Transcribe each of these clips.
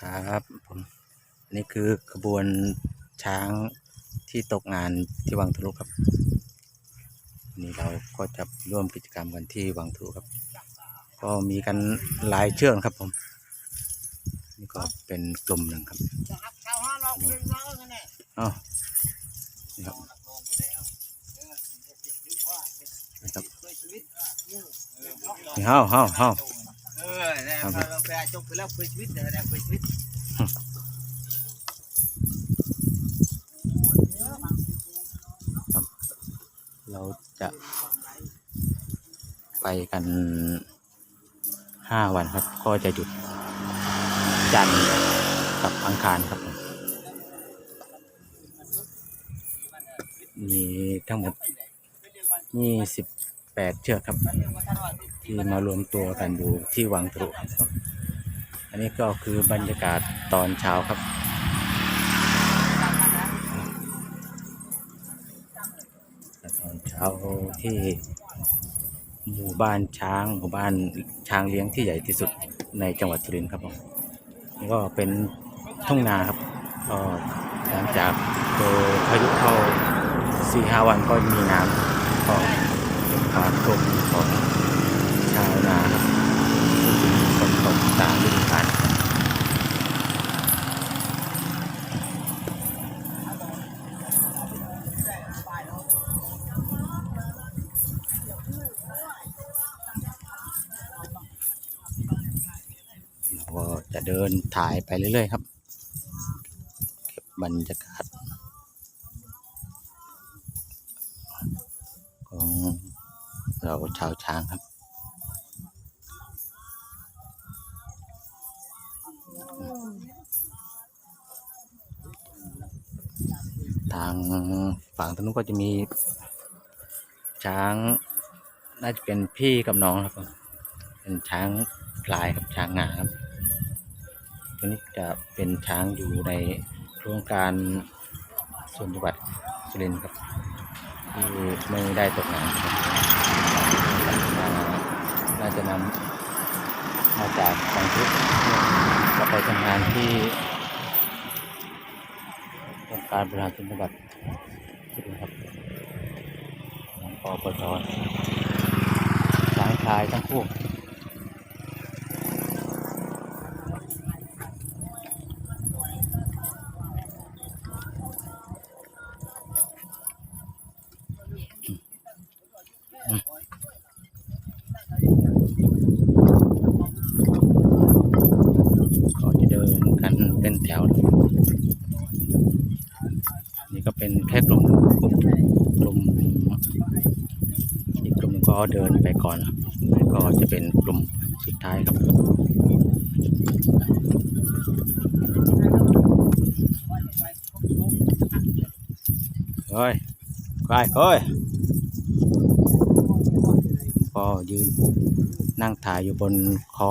ครับผมอันนี้คือขบวนช้างที่ตกงานที่วังทะลุครับวันนี้เราก็จะร่วมกิจกรรมกันที่วังทะลุครับ ก็มีกันหลายเชือกครับผม นี่ก็เป็นกลุ่มหนึ่งครับอ๋อนี่ครับนะครับนี่เฮาเฮาเฮา เออเนี่ยเราไปจบไปแล้วคุยชีวิตเดี๋ยวได้คุยชีวิตเราจะไปกันห้าวันครับ ก็จะหยุดจันทร์กับอังคารครับผมมีทั้งหมดยี่สิบแปดเชือกครับ ที่มารวมตัวกันอยู่ที่วังตรุครับ อันนี้ก็คือบรรยากาศตอนเช้าครับตอนเช้าที่หมู่บ้านช้างหมู่บ้านช้างเลี้ยงที่ใหญ่ที่สุดในจังหวัดสุรินทร์ครับผมก็เป็นทุ่งนาครับก็หลังจากเจอพายุเข้าสี่ห้าวันก็มีน้ำก็เป็นความทุกข์ของ จะเดินถ่ายไปเรื่อยๆครับเก็บบรรยากาศของเราชาวช้างครับทางฝั่งทางนู้นก็จะมี ช้าง น่าจะเป็นพี่กับน้องครับ เป็นช้างพลายครับช้างงาครับ ตัวนี้จะเป็นช้างอยู่ในโครงการส่วนจังหวัดสุรินทร์ครับที่ไม่ได้ตกงานครับน่าจะนำมาจากฝั่งทุกก็ไปทำงานที่องค์การบริหารส่วนจังหวัดสุรินทร์ครับของปปชช้างชายทั้งคู่ แถวนี่ก็เป็นแค่กลุ่มกลุ่มกลุ่มอีกกลุ่มก็เดินไปก่อนแล้วก็จะเป็นกลุ่มสุดท้ายครับเฮ้ยไปเฮ้ยก็ยืนนั่งถ่ายอยู่บนคอ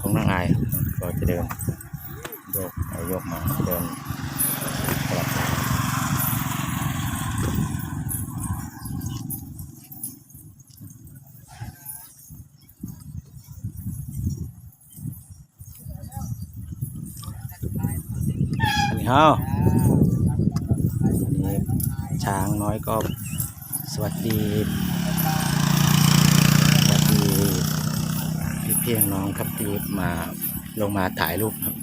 ของนางไอายก็จะเดิน โยกไปโยกมาเดินสลับนี่ฮาอันนี้ช้างน้อยก็สวัสดีสวัสดีพี่เพียงน้องครับที่มาลงมาถ่ายรูปครับ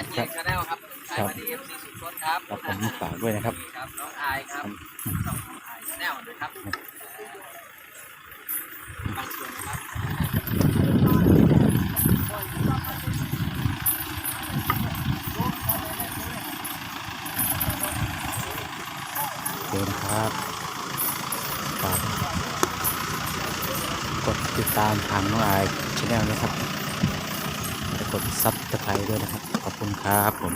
อาชีพชาแนลครับชายมาดีเอฟซีสุดคนครับครับผมฝากด้วยนะครับครับน้องอายครับน้องอายชาแนลด้วยครับบางส่วนนะครับเดินครับฝากกดติดตามทางน้องอายชแนลนะครับและ กดซับสไครต์ด้วยนะครับ ขอบคุณครับผม